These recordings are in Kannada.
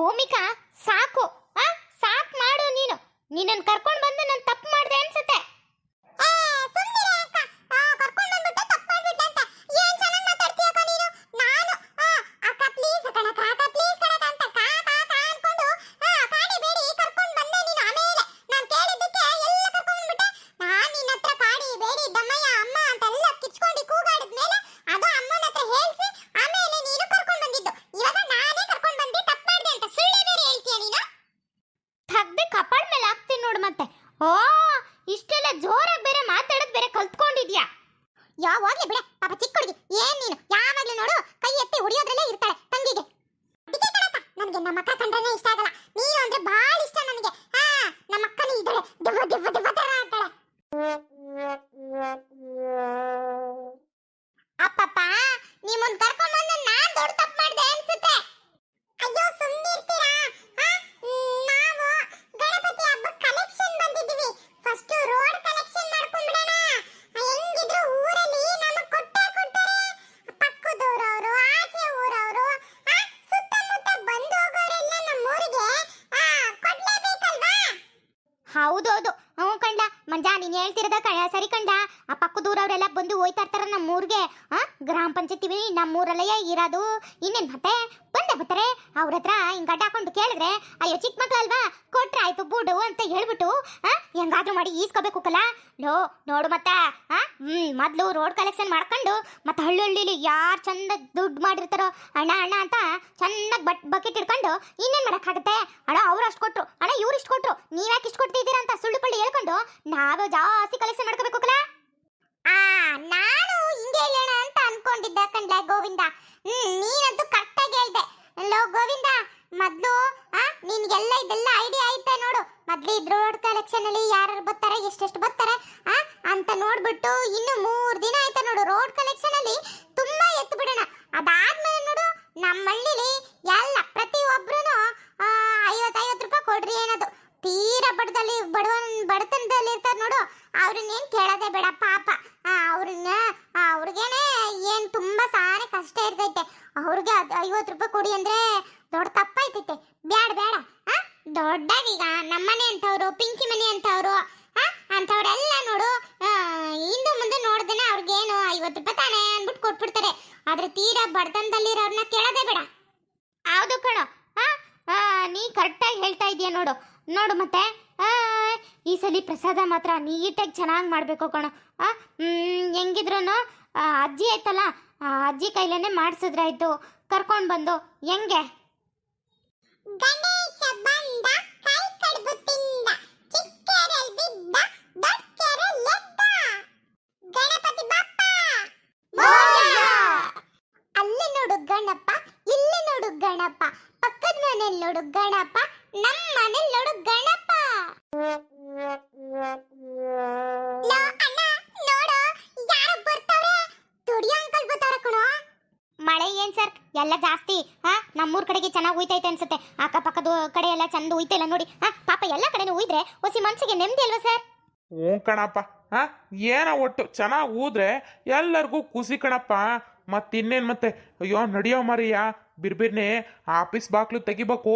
ಭೂಮಿಕಾ ಸಾಕು ಆ ಸಾಕು ಮಾಡು ನೀನು. ನಿನ್ನನ್ನು ಕರ್ಕೊಂಡು ಬಂದು ನನ್ನ ತಪ್ಪು ಯಾವಾಗ್ಲೇ ಬಿಡ. ಪಾಪ ಚಿಕ್ಕ ಹುಡುಗಿ. ಏನ್ ನೀನು? ಯಾವಾಗ್ಲೂ ನೋಡು, ಕೈ ಎತ್ತಿ ಹೊಡಿಯೋದ್ರಲ್ಲೇ ಇರ್ತಾಳೆ ತಂಗಿಗೆ. ನನಗೆ ನಮ್ಮ ಅಕ್ಕ ಕಂಡ್ರೆ ಇಷ್ಟ ಆಗಲ್ಲ. ನೀನು ಅಂದ್ರೆ ಬಹಳ ಇಷ್ಟ ನನಗೆ. ಹಾ, ನಮ್ಮ ಅಕ್ಕನೇ ಇದ್ದಾಳೆ. ದಿವ್ವ ದಿವ್ವ ದಿವ್ವ ತರ ಅಂತಾಳೆ ಅಪ್ಪಪ್ಪ ನಿಮ್ಮನ್ ಕರ್ಕೊಂಡ್ ಬಂದ ನಾನ್ ದೊಡ್ಡ ತಪ್ಪು ಹೌದೌದು ಹ್ಞೂ ಕಂಡ. ಮಂಜ, ನೀನು ಹೇಳ್ತಿರೋದ ಕ, ಸರಿ ಕಂಡ. ಆ ಪಕ್ಕದೂರವರೆಲ್ಲ ಬಂದು ಹೋಯ್ತಾ ಇರ್ತಾರ ನಮ್ಮೂರಿಗೆ. ಹಾಂ, ಗ್ರಾಮ ಪಂಚಾಯತಿ ನಮ್ಮೂರಲ್ಲೇ ಇರೋದು. ಇನ್ನೇನು ಮತ್ತೆ? ಬಂದೆ ಬರ್ತಾರೆ ಅವ್ರ ಹತ್ರ ಹಿಂಗ್ ಗಡ್ಡ ಹಾಕೊಂಡು ಕೇಳಿದ್ರೆ, ಅಯ್ಯೋ, ಚಿಕ್ಕ ಮಕ್ಳಲ್ವಾ? ಕೊಟ್ರೆ ಆಯ್ತು ಬೂಡು ಅಂತ ಹೇಳ್ಬಿಟ್ಟು ಹೆಂಗಾದ್ರೂ ಮಾಡಿ ಈಸ್ಕೋಬೇಕು ಕಲ ಲೋ, ನೋಡು ಮತ್ತ ಹ್ಮ್, ಮೊದ್ಲು ರೋಡ್ ಕಲೆಕ್ಷನ್ ಮಾಡ್ಕೊಂಡು, ಮತ್ತೆ ಹಳ್ಳಿ ಹಳ್ಳಿಲಿ ಯಾರು ಚಂದ ದುಡ್ಡು ಮಾಡಿರ್ತಾರೋ, ಅಣ್ಣ ಅಣ್ಣ ಅಂತ ಚೆನ್ನಾಗಿ ಬಟ್, ಬಕೆಟ್ ಇಟ್ಕೊಂಡು, ಇನ್ನೇನ್ ಮಾಡಕ್ಕಾಗತ್ತೆ ಅಣ್ಣ, ಅವ್ರು ಅಷ್ಟು ಕೊಟ್ರು. ಅಣ್ಣ, ಇವ್ರು ಇಷ್ಟು ಕೊಟ್ರು. ನೀವ್ಯಾಕೆ ಇಷ್ಟು ಕೊಡ್ತಿದ್ದೀರಾ ಅಂತ ಸುಳ್ಳು ಪಳ್ಳಿ ಹೇಳ್ಕೊಂಡು, ನಾವು ಜಾಸ್ತಿ ಕಲೆಕ್ಷನ್ ಮಾಡ್ಕೋಬೇಕು ಕಲ ಆ, ನಾನು ಹಿಂಗೆ ಹೇಳೋಣ ಅಂತ ಅನ್ಕೊಂಡಿದ್ದ ಕಂಡ್ಲ ಗೋವಿಂದ. ಹ್ಮ್ ಹೇಳ್ದೆ ಲೋ ಗೋವಿಂದ, ಮೊದ್ಲು, ಆ? ನಿನ್ಗೆಲ್ಲ ಇದೆಲ್ಲ ಐಡಿಯಾ ಐತೆ ನೋಡು. ಮೊದ್ಲು ಇದ್ರ ರೋಡ್ ಕಲೆಕ್ಷನ್ ಅಲ್ಲಿ ಯಾರು ಬರ್ತಾರೆ, ಎಷ್ಟೆಷ್ಟು ಬರ್ತಾರೆ, ಆ? ಅಂತ ನೋಡ್ಬಿಟ್ಟು ಇನ್ನು ಮೂರ್ ದಿನ ಆಯ್ತಾ ನೋಡು. ರೋಡ್ ಕಲೆಕ್ಷನ್ ಅಲ್ಲಿ ತುಂಬಾ ಎತ್ತು ಬಿಡೋಣ. ಅದಾದ್ಮೇಲೆ ನೋಡು ನಮ್ಮ ಹಳ್ಳಿಲಿ ಎಲ್ಲ, ಪ್ರತಿ ಒಬ್ರು ಐವತ್ತೈವತ್ತು ರೂಪಾಯಿ ಕೊಡ್ರಿ ಏನದು ತೀರಾ ಬಡದಲ್ಲಿ, ಬಡವನ್ ಬಡತನದಲ್ಲಿ ಇರ್ತಾರೆ ನೋಡು. ಅವ್ರನ್ನೇನ್ ಕೇಳೋದೇ ಬೇಡ ಪಾಪ ಆ, ಅವ್ರನ್ನ ಆ, ಅವ್ರಿಗೇನೆ ಏನ್ ತುಂಬಾ ಸಾನೆ ಕಷ್ಟ ಇರ್ತೈತೆ ಅವ್ರಿಗೆ ಅದ್ ಐವತ್ತು ರೂಪಾಯಿ ಕೊಡಿ ಅಂದ್ರೆ ದೊಡ್ಡ ತಪ್ಪಾಯ್ತೈತೆ ಬ್ಯಾಡ ಬೇಡ ಆ ದೊಡ್ಡಾಗೀಗ ನಮ್ಮನೆ ಅಂತವ್ರು, ಪಿಂಕಿ ಮನೆ ಅಂತವ್ರು ಅಂತವ್ರೆಲ್ಲ ನೋಡು ಹಿಂದೆ ಮುಂದೆ ನೋಡ್ದೇನೆ ಅವ್ರಿಗೇನು ಐವತ್ತು ರೂಪಾಯಿ ತಾನೇ ಅಂದ್ಬಿಟ್ಟು ಕೊಟ್ಬಿಡ್ತಾರೆ. ಆದ್ರೆ ತೀರಾ ಬಡತನದಲ್ಲಿರೋರ್ನ ಕೇಳೋದೇ ಬೇಡ. ಹೌದು ಕಣೋ. ನೀ ಕರೆಕ್ಟಾಗಿ ಹೇಳ್ತಾ ಇದೀಯ ನೋಡು. ನೋಡು ಮತ್ತೆ ಈ ಸಲ ಪ್ರಸಾದ ಮಾತ್ರ ನೀಟಾಗಿ ಚೆನ್ನಾಗಿ ಮಾಡಬೇಕು ಕಣ. ಹೆಂಗಿದ್ರು ಅಜ್ಜಿ ಆಯ್ತಲ್ಲ ಅಜ್ಜಿ ಕೈಲೇನೆ ಮಾಡಿಸಿದ್ರಾಯ್ತು. ಕರ್ಕೊಂಡು ಬಂದು, ಹೆಂಗೆ? ಗಣೇಶ ಬಂದ ಗಣಪ ಇಲ್ಲಿ ನೋಡು ಗಣಪ. ಪಕ್ಕದ ಮನೇಲಿ ನೋಡು ಗಣಪ ನಮ್ಮ ಮನೇಲಿ ನೋಡು ಗಣಪ ಲೋ ಅಣ್ಣ ನೋಡು ಯಾರು ಬರ್ತಾವ್ರೆ ದುಡಿಯೋ ಅಂಕಲ್ ಬರ್ತಾರ ಕಣೋ ಮಳೆ ಏನ್ ಸರ್? ಎಲ್ಲ ಜಾಸ್ತಿ, ಹಾ? ನಮ್ಮೂರ ಕಡೆಗೆ ಚೆನ್ನಾಗಿ ಉಯ್ತೈತೆ ಅನ್ಸುತ್ತೆ. ಅಕ್ಕಪಕ್ಕದ ಕಡೆ ಎಲ್ಲ ಚಂದ ಉಯ್ತಿಲ್ಲ ನೋಡಿ. ಹಾ, ಪಾಪ ಎಲ್ಲ ಕಡೆನೂ ಉಯ್ದ್ರೆ ಹೊಸಿ ಮನ್ಸಿಗೆ ನೆಮ್ಮದಿ ಅಲ್ವಾ ಸರ್? ಹ್ಞೂ ಕಣಪ್ಪ. ಹಾ, ಏನ ಒಟ್ಟು ಚೆನ್ನಾಗಿ ಊದ್ರೆ ಎಲ್ಲರಿಗೂ ಖುಷಿ ಕಣಪ್ಪ. ಮತ್ತಿನ್ನೇನು ಮತ್ತೆ, ಅಯ್ಯೋ, ನಡಿಯೋ ಮರಿಯಾ? ಬಿರ್ಬಿರ್ನೆ, ಆಫೀಸ್ ಬಾಕ್ಲು ತೆಗಿಬೇಕು.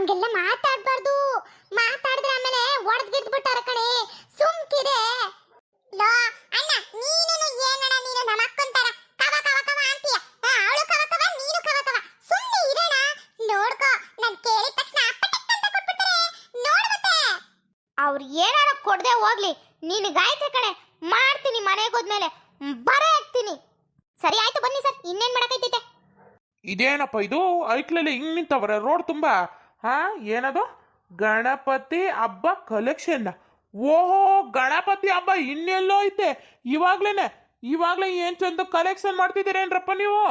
ಹಂಗೆಲ್ಲ ಮಾತಾಡ್ಬಾರ್ದು. ಮಾತಾಡಿದ್ರೆ ಆಮೇಲೆ ಒಡೆದ್ ಗಿಡ್ಬಿಟ್ಟಾರ ಕಣೆ. ಸುಮ್ಕಿರೆ ಲೋ, ಅಣ್ಣ, ನೀನೇನು ಏನಣ್ಣ ನೀನು ನಮ್ಮ ಕವ ಕವ ಕವ ಅಂತೀಯ? ಅವಳು ಕವ ಕವ, ನೀನು ಕವ ಕವ. ಸುಮ್ಮನೆ ಇರೋಣ ನೋಡ್ಕೋ, ನಾನು ಕೇಳಿದ ತಕ್ಷಣ ಪಟಕ್ ಅಂತ ಕೊಟ್ಬಿಡ್ತಾರೆ. ನೋಡು ಮತ್ತೆ. ಅವ್ರು ಏನಾರ ಕೊಡದೆ ಹೋಗ್ಲಿ. ನೀನು ಗಾಯತ್ರಿ ಕಣೆ. ಮಾಡ್ತೀನಿ ಮನೆಗೆ ಹೋದ್ಮೇಲೆ. ಬರೇ ಹಾಕ್ತೀನಿ ಸರಿ, ಆಯ್ತು, ಬನ್ನಿ ಸರ್. ಇನ್ನೇನ್ ಮಾಡಕೈತೈತೆ? ಇದೇನಪ್ಪ ಇದು? ಐಕ್ಲಲ್ಲಿ ಹಿಂಗ್ ನಿಂತವ್ರೆ, ರೋಡ್ ತುಂಬಾ. ಹಾ ಏನದು? ಗಣಪತಿ ಹಬ್ಬ ಕಲೆಕ್ಷನ್ ಓಹೋ ಗಣಪತಿ ಹಬ್ಬ ಇನ್ನೆಲ್ಲೋ ಐತೆ. ಇವಾಗ್ಲೇನೆ ಇವಾಗ್ಲೇ ಏನ್ ಚಂದ ಕಲೆಕ್ಷನ್ ಮಾಡ್ತಿದ್ದೀರೇನ್ರಪ್ಪ ನೀವು?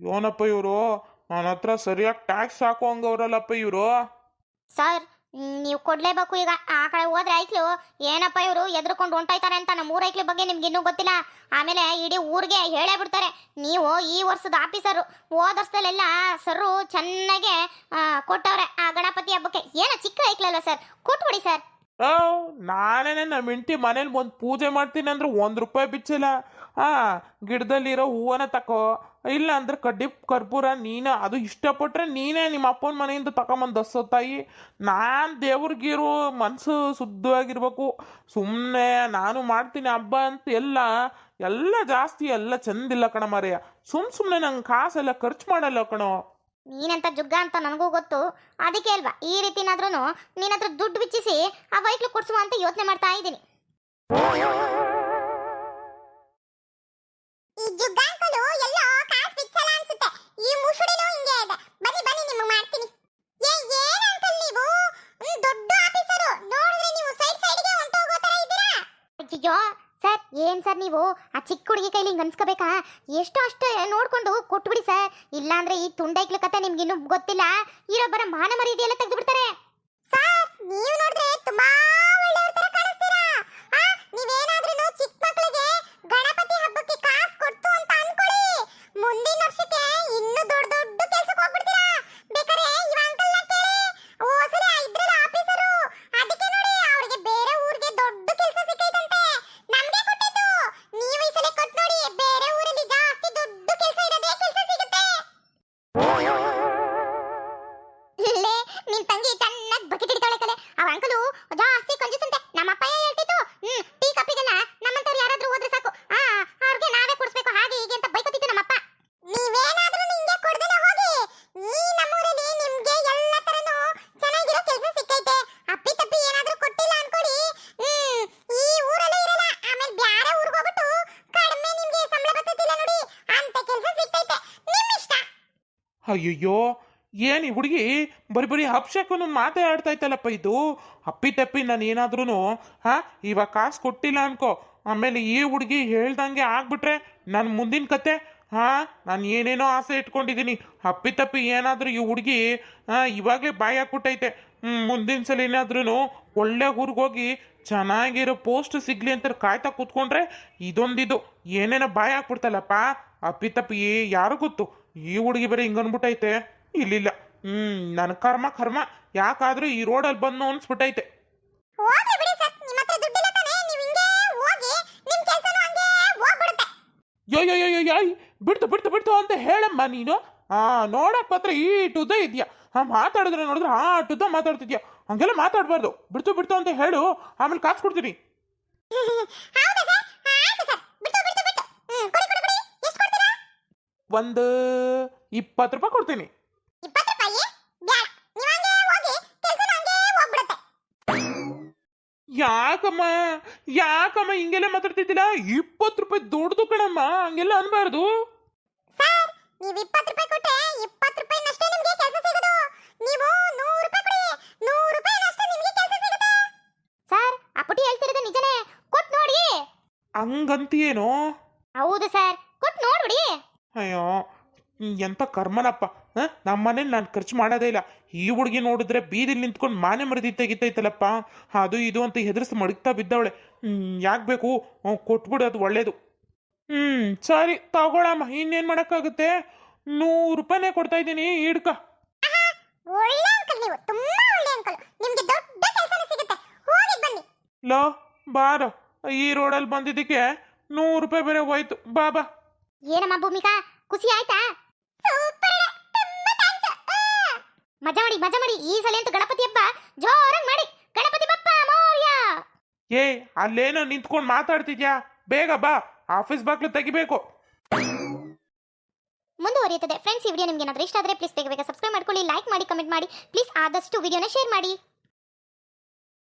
ಯೋನಪ್ಪ ಇವರು? ನನ್ನ ಹತ್ರ ಸರಿಯಾಗಿ ಟ್ಯಾಕ್ಸ್ ಹಾಕುವಂಗವ್ರಲ್ಲಪ್ಪ ಇವರು. ಸರ್ ನೀವು ಕೊಡ್ಲೇಬೇಕು. ಈಗ ಆ ಕಡೆ ಹೋದ್ರೆ ಐಕ್ಲು, ಏನಪ್ಪ ಇವರು ಎದ್ರುಕೊಂಡು ಹೊಂಟಾಯ್ತಾರೆ ಅಂತ ನಮ್ಮ ಊರ ಐಕ್ಲು ಬಗ್ಗೆ ನಿಮ್ಗೆ ಇನ್ನೂ ಗೊತ್ತಿಲ್ಲ. ಆಮೇಲೆ ಇಡೀ ಊರಿಗೆ ಹೇಳೇ ಬಿಡ್ತಾರೆ. ನೀವು ಈ ವರ್ಷದ ಆಫೀಸರು, ಹೋದ ವರ್ಷದಲ್ಲೆಲ್ಲ ಸರು ಚೆನ್ನಾಗೆ ಕೊಟ್ಟವ್ರೆ ಆ ಗಣಪತಿ ಹಬ್ಬಕ್ಕೆ. ಏನೋ ಚಿಕ್ಕ ಐಕ್ಲಲ್ಲ ಸರ್? ಕೊಟ್ಬಿಡಿ ಸರ್. ನಾನೇನೆ ನಮ್ಮ ಇಂಟಿ ಮನೇಲಿ ಒಂದು ಪೂಜೆ ಮಾಡ್ತೀನಿ ಅಂದ್ರೆ ಒಂದು ರೂಪಾಯಿ ಬಿಚ್ಚಿಲ್ಲ. ಆ ಗಿಡದಲ್ಲಿರೋ ಹೂವನ ತಕೋ. ಇಲ್ಲ ಅಂದ್ರೆ ಕಡ್ಡಿ ಕರ್ಪೂರ ನೀನೇ, ಅದು ಇಷ್ಟಪಟ್ರೆ ನೀನೇ ನಿಮ್ಮ ಅಪ್ಪನ ಮನೆಯಿಂದ ತಗೊಂಬಂದು ದಸೋ ತಾಯಿ. ನಾನು ದೇವ್ರಿಗಿರೋ ಮನಸ್ಸು ಶುದ್ಧವಾಗಿರ್ಬೇಕು. ಸುಮ್ಮನೆ ನಾನು ಮಾಡ್ತೀನಿ ಹಬ್ಬ ಅಂತ ಎಲ್ಲ ಎಲ್ಲ ಜಾಸ್ತಿ, ಎಲ್ಲ ಚಂದಿಲ್ಲ ಕಣ ಮರೆಯ. ಸುಮ್ ಸುಮ್ಮನೆ ನಂಗೆ ಕಾಸೆಲ್ಲ ಖರ್ಚು ಮಾಡಲ್ಲ ಕಣೋ. ನೀನಂತ ಜುಗ್ಗ ಅಂತ ನನಗೂ ಗೊತ್ತು. ಅದಕ್ಕೆ ಅಲ್ವಾ, ಈ ರೀತಿನಾದ್ರೂ ನಿನ್ನ ಹತ್ರ ದುಡ್ಡು ಬಿಚ್ಚಿಸಿ ಆ ವೈಕ್ಲು ಕೊಡ್ಸುವ ಅಂತ ಯೋಚನೆ ಮಾಡ್ತಾ ಇದ್ದೀನಿ. ಜುಗ್ಗಾಂಕಲು ಎಲ್ಲೋ ಕಾಸ್ ಬಿಚ್ಚಲ್ಲ ಅನ್ಸುತ್ತೆ. ಈ ಮುಸುಡಿನೂ ಹಿಂಗೆ ಇದೆ. ಬನ್ನಿ ಬನ್ನಿ ನಿಮಗೆ ಮಾಡ್ತೀನಿ. ಏ ಏನ್ ಅಂಕಲ್ ನೀವು? ದೊಡ್ಡ ಆಫೀಸರು ನೋಡಿದ್ರೆ ನೀವು ಸೈಡ್ ಸೈಡ್ಗೆ ಹೊಂಟೋಗೋ ತರ ಇದ್ದೀರಾ? ನೀವು? ಆ ಚಿಕ್ಕ ಹುಡುಗಿ ಕೈಲಿ ಹಿಂಗೆ ಅನ್ಸ್ಕೋಬೇಕಾ? ಎಷ್ಟು ಅಷ್ಟೇ ನೋಡ್ಕೊಂಡು ಕೊಟ್ಬಿಡಿ ಸರ್ ಇಲ್ಲಾಂದ್ರೆ ಈ ತುಂಡೈಕ್ಲ ಕತೆ ನಿಮ್ಗೆ ಇನ್ನೂ ಗೊತ್ತಿಲ್ಲ. ಇರೊಬ್ಬರ ಮಾನ ಮರ್ಯಾದೆ ಎಲ್ಲ ತೆಗೆದು ಬಿಡ್ತಾರೆ ಸರ್ ನೀವು ನೋಡಿದ್ರೆ ತುಂಬಾ ಒಳ್ಳೆಯವ್ರ ತರ ಕಾಣಿಸ್ತೀರಾ ಆ ನೀವೇನಾದ್ರೂ ಚಿಕ್ಕ ಮಕ್ಕಳಿಗೆ ಗಣಪತಿ ಹಬ್ಬಕ್ಕೆ ಕಾಸು ಕೊಡ್ತು ಅಂತ ಅನ್ಕೊಳ್ಳಿ ಮುಂದಿನ ವರ್ಷಕ್ಕೆ ಇನ್ನೂ ದೊಡ್ಡ ದೊಡ್ಡ ಕೆಲ್ಸಕ್ಕೆ ಹೋಗ್ಬಿಡ್ತೀರಾ ಬೇಕಾದ್ರೆ ಇವ ಅಂಕಲ್ನ ಕೇಳಿ ಓಸಲಿ ಇದ್ರಲ್ಲ ಆಫೀಸರು ಅದಕ್ಕೆ ನೋಡಿ ಅವ್ರಿಗೆ ಬೇರೆ ಊರಿಗೆ ದೊಡ್ಡ ಕೆಲಸ ಸಿಕ್ಕೈತಂತೆ ನಮ್ಗೆ ಕೊಟ್ಟಿದ್ದು ನೀವು ಈ ಸಲ ಕೊಟ್ಟು ನೋಡಿ ಬೇರೆ ಊರಲ್ಲಿ ಜಾಸ್ತಿ ದೊಡ್ಡ ಕೆಲಸ ಇರೋದೇ ಕೆಲಸ ಸಿಗುತ್ತೆ ಇಲ್ಲೇ ನಿನ್ ತಂಗಿ ಚೆನ್ನಾಗಿ ಬಕೆಟ್ ಹಿಡಿತಾಳೆ ಕಲೆ ಅವ ಅಂಕಲು ಜಾಸ್ತಿ ಕಂಜೂಸಂತೆ ನಮ್ಮ ಅಪ್ಪಯ್ಯ ಹೇಳ್ತಿತ್ತು ಹ್ಮ್ ಟೀ ಕಪ್ಪಿಗೆಲ್ಲ ನಮ್ಮಂತವ್ರು ಯಾರಾದ್ರೂ ಹೋದ್ರೆ ಸಾಕು ಆ ಅವ್ರಿಗೆ ನಾವೇ ಕೊಡಿಸ್ಬೇಕು ಹಾಗೆ ಹೀಗೆ ಅಂತ ಬೈಕೋತಿತ್ತು ನಮ್ಮಪ್ಪ ನೀವೇನಾದ್ರೂ ನಿಂಗೆ ಕೊಡ್ದಲ್ಲ ಹೋಗಿ ಈ ನಮ್ಮೂರಲ್ಲಿ ನಿಮ್ಗೆ ಎಲ್ಲ ತರನು ಚೆನ್ನಾಗಿರೋ ಕೆಲಸ ಸಿಕ್ಕೈತೆ ಅಪ್ಪಿ ತಪ್ಪಿ ಏನಾದ್ರೂ ಕೊಟ್ಟಿಲ್ಲ ಅನ್ಕೊಳ್ಳಿ ಹ್ಮ್ ಈ ಊರಲ್ಲೇ ಇರಲ್ಲ ಆಮೇಲೆ ಬ್ಯಾರೆ ಊರಿಗೆ ಹೋಗ್ಬಿಟ್ಟು ಕಡಿಮೆ ನಿಮ್ಗೆ ಸಂಬಳ ಬರ್ತೈತಿಲ್ಲ ನೋಡಿ ಅಂತ ಕೆಲಸ ಸಿಕ್ಕೈತೆ ನಿಮ್ ಇಷ್ಟ ಅಯ್ಯಯ್ಯೋ, ಏನು ಈ ಹುಡುಗಿ? ಬರೀ ಬರೀ ಹಪ್ಶಕ್ಕೂ ಮಾತೇ ಆಡ್ತಾ ಇತ್ತಲ್ಲಪ್ಪ ಇದು? ಅಪ್ಪಿ ತಪ್ಪಿ ನಾನು ಏನಾದ್ರೂ ಹಾ, ಇವಾಗ ಕಾಸು ಕೊಟ್ಟಿಲ್ಲ ಅನ್ಕೋ. ಆಮೇಲೆ ಈ ಹುಡುಗಿ ಹೇಳ್ದಂಗೆ ಆಗ್ಬಿಟ್ರೆ ನನ್ನ ಮುಂದಿನ ಕತೆ. ಹಾ, ನಾನು ಏನೇನೋ ಆಸೆ ಇಟ್ಕೊಂಡಿದ್ದೀನಿ ಅಪ್ಪಿ ತಪ್ಪಿ ಏನಾದರೂ ಈ ಹುಡುಗಿ ಇವಾಗಲೇ ಬಾಯಿ ಹಾಕ್ಬಿಟ್ಟೈತೆ. ಮುಂದಿನ ಸಲ ಏನಾದ್ರೂ ಒಳ್ಳೆ ಊರಿಗೆ ಹೋಗಿ ಚೆನ್ನಾಗಿರೋ ಪೋಸ್ಟ್ ಸಿಗ್ಲಿ ಅಂತ ಕಾಯ್ತಾ ಕೂತ್ಕೊಂಡ್ರೆ ಇದೊಂದಿದು. ಏನೇನೋ ಬಾಯಿ ಹಾಕ್ಬಿಡ್ತಲ್ಲಪ್ಪ. ಅಪ್ಪಿ ತಪ್ಪಿ ಯಾರು ಗೊತ್ತು? ಈ ಹುಡುಗಿ ಬೇರೆ ಹಿಂಗೆ ಅನ್ಬಿಟ್ಟೈತೆ? ಇಲ್ಲಿಲ್ಲ. ಹ್ಮ್ ನನ್ನ ಕರ್ಮ ಕರ್ಮ. ಯಾಕಾದ್ರೂ ಈ ರೋಡಲ್ಲಿ ಬಂದು ಅನ್ಸ್ಬಿಟ್ಟೈತೆ. ಬಿಡ್ತು ಬಿಡ್ತು ಬಿಡ್ತು ಅಂತ ಹೇಳಮ್ಮ ನೀನು. ಆ ನೋಡಕ್ ಮಾತ್ರ ಈ ಟುದ ಇದೆಯಾ? ಹಾ ಮಾತಾಡಿದ್ರೆ ನೋಡಿದ್ರೆ ಆ ಟುದ ಮಾತಾಡ್ತಿದ್ಯಾ? ಹಂಗೆಲ್ಲ ಮಾತಾಡಬಾರ್ದು. ಬಿಡ್ತು ಬಿಡ್ತು ಅಂತ ಹೇಳು. ಆಮೇಲೆ ಕಾಸು ಕೊಡ್ತೀನಿ ಹೌದಾ ಸರ್ ಆಯ್ತು ಸರ್ ಬಿಟ್ಟು ಬಿಟ್ಟು ಬಿಟ್ಟು ಹ್ಮ್ ಕೊಡಿ ಕೊಡಿ ಕೊಡಿ ಎಷ್ಟು ಕೊಡ್ತೀರಾ ಒಂದು ಇಪ್ಪತ್ತು ರೂಪಾಯಿ ಕೊಡ್ತೀನಿ. ಯಾಕಮ್ಮ? ಯಾಕಮ್ಮ ಹಿಂಗೆಲ್ಲ ಮಾತಾಡ್ತಿದ್ದಿಲ್ಲ ಇಪ್ಪತ್ತು ರೂಪಾಯಿ ದೊಡ್ಡದು ಕಣಮ್ಮ. ಹಂಗೆಲ್ಲ ಅನ್ಬಾರ್ದು. ಸರ್ ನೀವು ಇಪ್ಪತ್ತು ರೂಪಾಯಿ ಕೊಟ್ಟರೆ ಇಪ್ಪತ್ತು ರೂಪಾಯಿನಷ್ಟೇ ನಿಮಗೆ ಕೆಲಸ ಸಿಗೋದು. ನೀವು ನೂರು ರೂಪಾಯಿ ಕೊಡಿ. ನೂರು ರೂಪಾಯಿನಷ್ಟೇ ನಿಮಗೆ ಕೆಲಸ ಸಿಗುತ್ತೆ. ಸರ್ ಆ ಪುಟಿ ಹೇಳ್ತಿರೋದು ನಿಜನೇ. ಕೊಟ್ಟು ನೋಡಿ. ಹಂಗಂತೀಯೇನೋ? ಹೌದು ಸರ್. ಕೊಟ್ಟು ನೋಡ್ಬಿಡಿ. ಅಯ್ಯೋ ಎಂಥ ಕರ್ಮನಪ್ಪ ಹಾಂ? ನಮ್ಮ ಮನೇಲಿ ನಾನು ಖರ್ಚು ಮಾಡೋದೇ ಇಲ್ಲ. ಈ ಹುಡುಗಿ ನೋಡಿದ್ರೆ ಬೀದಿಲಿ ನಿಂತ್ಕೊಂಡು ಮಾನೆ ಮರದಿ ತೆಗಿತೈತಲ್ಲಪ್ಪ. ಅದು ಇದು ಅಂತ ಹೆದರ್ಸಿ ಮಡಗ್ತಾ ಬಿದ್ದವಳೆ. ಯಾಕೆ ಬೇಕು? ಕೊಟ್ಬಿಡು ಅದು ಒಳ್ಳೇದು. ಹ್ಞೂ ಸರಿ ತಗೊಳಮ್ಮ ಇನ್ನೇನು ಮಾಡೋಕ್ಕಾಗುತ್ತೆ? ನೂರು ರೂಪಾಯಿನೇ ಕೊಡ್ತಾ ಇದ್ದೀನಿ ಹಿಡ್ಕ. ಲೋ ಬಾರ ಈ ರೋಡಲ್ಲಿ ಬಂದಿದ್ದಕ್ಕೆ ನೂರು ರೂಪಾಯಿ ಬೇರೆ ಹೋಯ್ತು. ಬಾ ಬಾ. ಏನಮ್ಮ ಭೂಮಿಕಾ? ಖುಷಿ ಆಯ್ತಾ? ಮಜಾ ಮಾಡಿ ಮಜಾ ಮಾಡಿ. ಈ ಸಲ ಅಂತೂ ಗಣಪತಿ ಹಬ್ಬ ಜೋರಾಗಿ ಮಾಡಿ. ಗಣಪತಿ ಬಪ್ಪ ಮೌರ್ಯ! ಏ ಅಲ್ಲೇನೋ ನಿಂತ್ಕೊಂಡು ಮಾತಾಡ್ತಿದ್ಯಾ? ಬೇಗ ಬಾ ಆಫೀಸ್ ಬಾಗ್ಲು ತೆಗಿಬೇಕು. ಮುಂದುವರಿಯುತ್ತದೆ. ಫ್ರೆಂಡ್ಸ್ ಈ ವಿಡಿಯೋ ನಿಮಗೆ ಏನಾದರೂ ಇಷ್ಟ ಆದರೆ ಪ್ಲೀಸ್ ಬೇಗ ಬೇಗ ಸಬ್ಸ್ಕ್ರೈಬ್ ಮಾಡ್ಕೊಳ್ಳಿ ಲೈಕ್ ಮಾಡಿ ಕಮೆಂಟ್ ಮಾಡಿ. ಪ್ಲೀಸ್ ಆದಷ್ಟು ವಿಡಿಯೋನ ಶೇರ್ ಮಾಡಿ.